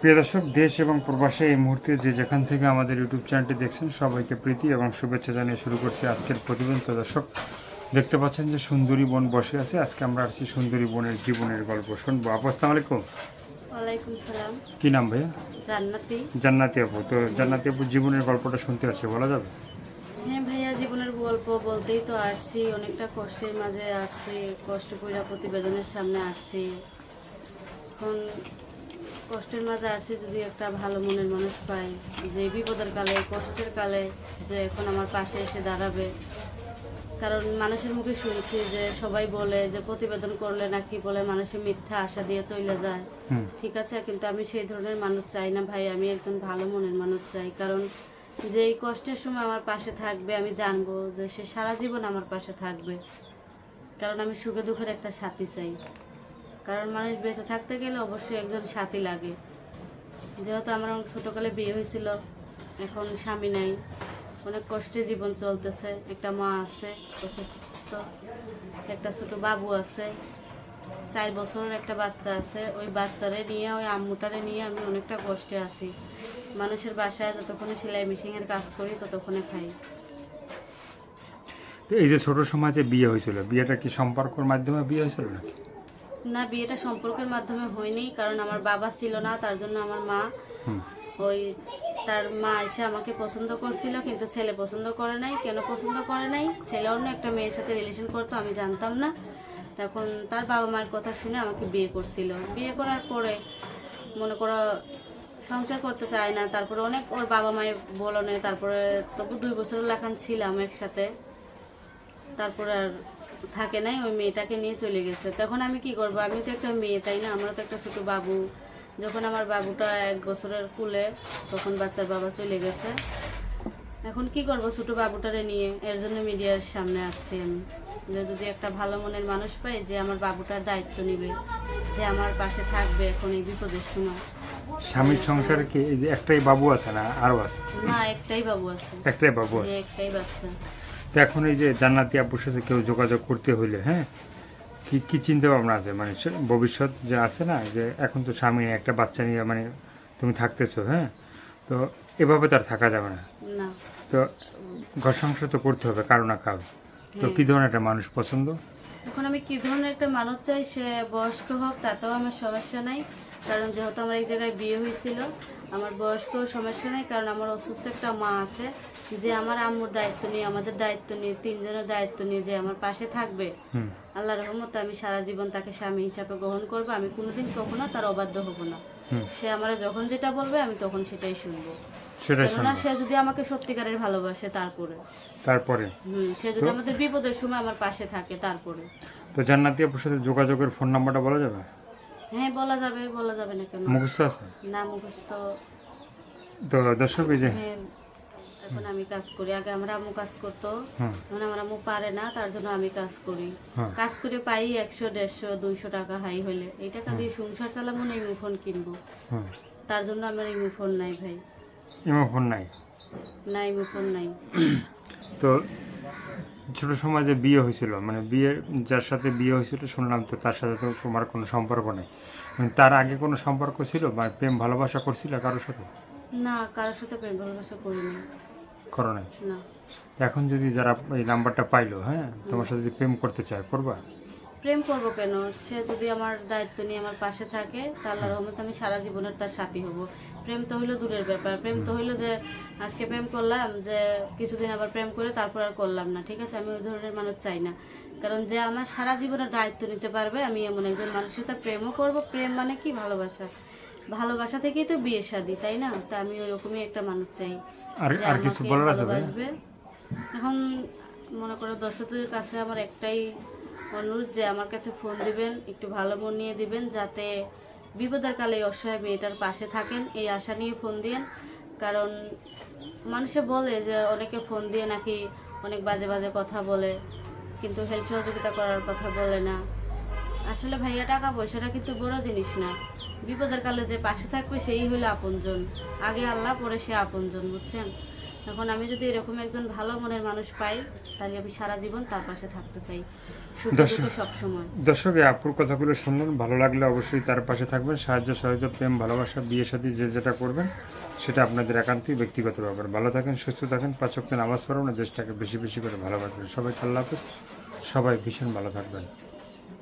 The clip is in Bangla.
প্রিয় দর্শক দেশ এবং প্রবাসে এই মুহূর্তে যে যেখান থেকে আমাদের ইউটিউব চ্যানেলটি দেখছেন সবাইকে প্রীতি এবং শুভেচ্ছা জানিয়ে শুরু করছি আজকের প্রতিবেদন দর্শক দেখতে পাচ্ছেন যে সুন্দরী বোন বসে আছে। আজকে আমরা আসছি সুন্দরী বোনের জীবনের গল্প শুনব। আপু আসসালামু আলাইকুম। কি নাম ভাইয়া? জান্নাতি। জান্নাতি আপু। তো জান্নাতি আপু জীবনের গল্পটা শুনতে আসছে বলা যাবে? হ্যাঁ ভাইয়া জীবনের গল্প বলতেই তো আসছি। অনেকটা কষ্টের মাঝে আসছি কষ্ট কইরা প্রতিবেদনের সামনে আসছি। এখন কষ্টের মাঝে আসছি যদি একটা ভালো মনের মানুষ পাই। যে বিপদের কালে কষ্টের কালে যে এখন আমার পাশে এসে দাঁড়াবে। কারণ মানুষের মুখে শুনছি যে সবাই বলে যে প্রতিবেদন করলে নাকি বলে মানুষের মিথ্যা আশা দিয়ে চলে যায়। ঠিক আছে কিন্তু আমি সেই ধরনের মানুষ চাই না ভাই আমি একজন ভালো মনের মানুষ চাই। কারণ যে এই কষ্টের সময় আমার পাশে থাকবে আমি জানব যে সে সারা জীবন আমার পাশে থাকবে। কারণ আমি সুখে দুঃখের একটা সাথী চাই। কারণ মানুষ বেঁচে থাকতে গেলে অবশ্যই একজন সাথী লাগে। যেহেতু আমার অনেক ছোটোকালে বিয়ে হয়েছিল, এখন স্বামী নাই। অনেক কষ্টে জীবন চলতেছে। একটা মা আছে, অসুস্থ। একটা ছোট বাবু আছে। চার বছরের একটা বাচ্চা আছে। ওই বাচ্চারে নিয়ে, ওই আম্মুটারে নিয়ে আমি অনেকটা কষ্টে আছি। মানুষের বাসায় যতক্ষণে সেলাই মেশিনের কাজ করি, ততক্ষণে খাই। তো এই যে ছোট সময় যে বিয়ে হয়েছিল, বিয়েটা কি সম্পর্কের মাধ্যমে বিয়ে হয়েছিল নাকি না বিয়েটা সম্পর্কের মাধ্যমে হয়নি কারণ আমার বাবা ছিল না তার জন্য আমার মা ওই তার মা এসে আমাকে পছন্দ করছিল কিন্তু ছেলে পছন্দ করে নাই। কেন পছন্দ করে নাই? ছেলে অন্য একটা মেয়ের সাথে রিলেশন করতো আমি জানতাম না। তখন তার বাবা মায়ের কথা শুনে আমাকে বিয়ে করছিল। বিয়ে করার পরে মনে করো সংসার করতে চায় না তারপরে অনেক ওর বাবা মায়ের বলনে তারপরে তবু দুই বছর লাখান ছিলাম একসাথে। তারপরে আর থাকে নাই ওই মেয়েটাকে নিয়ে চলে গেছে। তখন আমি কি করব? আমি তো একটা মেয়ে তাই না? আমারও তো একটা ছোট বাবু। যখন আমার বাবুটা এক বছরের কুলে তখন বাচ্চার বাবা চলে গেছে। এখন কি করব ছোট বাবুটারে নিয়ে? এর জন্য মিডিয়ার সামনে আসছি আমি। যে যদি একটা ভালো মনের মানুষ পাই যে আমার বাবুটার দায়িত্ব নেবে যে আমার পাশে থাকবে এখন এই বিপদের সময়। স্বামীর সংসারে কি একটাই বাবু আছে না আরও আছে? না একটাই বাবু আছে। একটাই বাবু আছে। একটাই বাচ্চা। তো এখন এই যে জান্নাতি আপুর সাথে কেউ যোগাযোগ করতে হইলে হ্যাঁ? কি কি চিন্তা ভাবনা আছে? মানে ভবিষ্যৎ যে আছে না যে এখন তো স্বামী একটা বাচ্চা নিয়ে মানে তুমি থাকতেছো হ্যাঁ? তো এভাবে তার থাকা যাবে না। না। তো ঘর সংসার তো করতে হবে কারও না কারও। তো হ্যাঁ। কি ধরনের একটা মানুষ পছন্দ? এখন আমি কি ধরনের একটা মানুষ চাই? সে বয়স্ক হোক তাতেও আমার সমস্যা নাই। কারণ যেহেতু আমার এক জায়গায় বিয়ে হয়েছিল আমার বয়স্ক সমস্যা নেই কারণ আমার অসুস্থ একটা মা আছে যে আমার আম্মুর দায়িত্ব নিয়ে আমাদের দায়িত্ব নিয়ে তিনজনের দায়িত্ব নিয়ে যে আমার পাশে থাকবে। আল্লাহ রহমতে আমি সারা জীবন তাকে স্বামী হিসাবে গ্রহণ করব আমি কোনোদিন কখনো তার অবাধ্য হব না। সে আমার যখন যেটা বলবে আমি তখন সেটাই শুনব। কেননা সে যদি আমাকে সত্যিকারের ভালোবাসে তারপরে। তারপরে? হুম সে যদি আমাদের বিপদের সময় আমার পাশে থাকে তারপরে। তো জান্নাতি আপুর সাথে যোগাযোগের ফোন নাম্বারটা বলা যাবে? হ্যাঁ বলা যাবে বলা যাবে না কেন। মুখস্থ আছে? না মুখস্থ। তো দর্শক এই যে হ্যাঁ এখন আমি কাজ করি। আগে আমরা আম্মু কাজ করতো। এখন আমার আম্মু পারে না তার জন্য আমি কাজ করি। কাজ করে পাই একশো দেড়শো দুইশো টাকা হাই হলে এই টাকা দিয়ে সংসার চালাবো না ইমু ফোন কিনবো তার জন্য আমার ইমু ফোন নাই ভাই। ইমো ফোন নাই? না ইমু নাই। তো ছোট সময় যে বিয়ে হয়েছিল মানে বিয়ে যার সাথে বিয়ে হয়েছিল শুনলাম তো তার সাথে তো তোমার কোনো সম্পর্ক নেই। মানে তার আগে কোনো সম্পর্ক ছিল বা প্রেম ভালোবাসা করছিল কারোর সাথে? না কারোর সাথে প্রেম ভালোবাসা করিনি। করো নাই? না। এখন যদি যারা এই নাম্বারটা পাইলো হ্যাঁ তোমার সাথে যদি প্রেম করতে চায় করবা? প্রেম করব কেন? সে যদি আমার দায়িত্ব নিয়ে আমার পাশে থাকে তাহলে রহমতে আমি সারা জীবনের তার সাথী হব। প্রেম তো হইল দূরের ব্যাপার। প্রেম তো হইল যে আজকে প্রেম করলাম যে কিছুদিন আবার প্রেম করে তারপর আর করলাম না ঠিক আছে? আমি ওই ধরনের মানুষ চাই না। কারণ যে আমার সারা জীবনের দায়িত্ব নিতে পারবে আমি এমন একজন মানুষের সাথে প্রেমও করব। প্রেম মানে কি? ভালোবাসা। ভালোবাসা থেকেই তো বিয়ে শাদি তাই না? তা আমি ওরকমই একটা মানুষ চাই আর কিছু বলার আছে এখন মনে করো দর্শকদের কাছে আমার একটাই অনুরোধ যে আমার কাছে ফোন দিবেন একটু ভালো মন নিয়ে দিবেন যাতে বিপদের কালে অসহায় মেয়েটার পাশে থাকেন, এই আশা নিয়ে ফোন দিয়েন কারণ মানুষে বলে যে অনেকে ফোন দিয়ে নাকি অনেক বাজে বাজে কথা বলে, কিন্তু হেল্প সহযোগিতা করার কথা বলে না। আসলে ভাইয়া টাকা পয়সাটা কিন্তু বড় জিনিস না। বিপদের কালে যে পাশে থাকবে, সেই হলো আপনজন। আগে আল্লাহ, পরে সে আপনজন, বুঝছেন? এখন আমি যদি এরকম একজন ভালো মনের মানুষ পাই তাহলে আমি সারা জীবন তার পাশে থাকতে চাই। দর্শক- আপুর কথাগুলো শুনলেন ভালো লাগলে অবশ্যই তার পাশে থাকবেন। সাহায্য সহযোগিতা প্রেম ভালোবাসা বিয়ে সাথে যে যেটা করবেন সেটা আপনাদের একান্তই ব্যক্তিগত ব্যাপার। ভালো থাকেন সুস্থ থাকেন পাচকতে নামাজ পড়ুন আর দেশটাকে বেশি বেশি করে ভালোবাসবেন। সবাই আল্লাহ হাফেজ। সবাই ভীষণ ভালো থাকবেন।